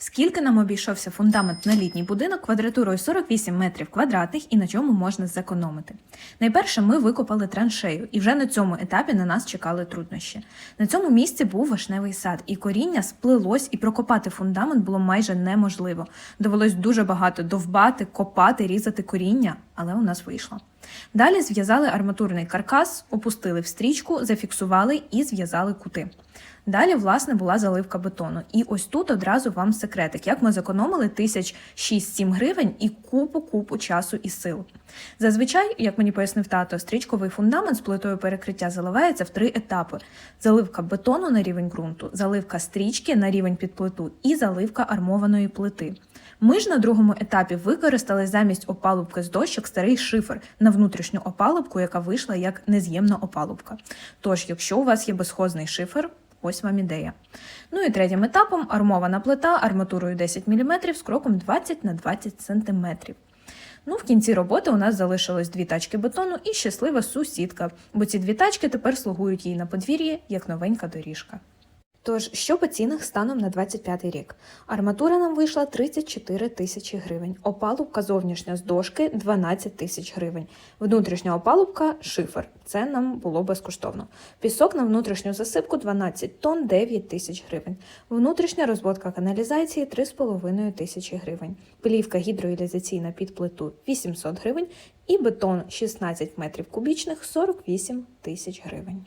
Скільки нам обійшовся фундамент на літній будинок квадратурою 48 метрів квадратних і на чому можна зекономити? Найперше, ми викопали траншею, і вже на цьому етапі на нас чекали труднощі. На цьому місці був вишневий сад, і коріння сплилось, і прокопати фундамент було майже неможливо. Довелось дуже багато довбати, копати, різати коріння, але у нас вийшло. Далі зв'язали арматурний каркас, опустили в стрічку, зафіксували і зв'язали кути. Далі, власне, була заливка бетону. І ось тут одразу вам секретик, як ми зекономили тисяч 6-7 гривень і купу-купу часу і сил. Зазвичай, як мені пояснив тато, стрічковий фундамент з плитою перекриття заливається в три етапи: заливка бетону на рівень ґрунту, заливка стрічки на рівень під плиту і заливка армованої плити. Ми ж на другому етапі використали замість опалубки з дощок старий шифер на внутрішню опалубку, яка вийшла як нез'ємна опалубка. Тож, якщо у вас є безхозний шифер, ось вам ідея. Ну і третім етапом армована плита арматурою 10 мм з кроком 20 на 20 см. Ну, в кінці роботи у нас залишилось дві тачки бетону і щаслива сусідка, бо ці дві тачки тепер слугують їй на подвір'ї як новенька доріжка. Тож, що по цінах станом на 25 рік? Арматура нам вийшла 34 тисячі гривень, опалубка зовнішня з дошки 12 тисяч гривень, внутрішня опалубка шифер. Це нам було безкоштовно. Пісок на внутрішню засипку 12 тонн 9 тисяч гривень. Внутрішня розводка каналізації 3,5 тисячі гривень. Плівка гідроізоляційна під плиту 800 гривень і бетон 16 метрів кубічних 48 тисяч гривень.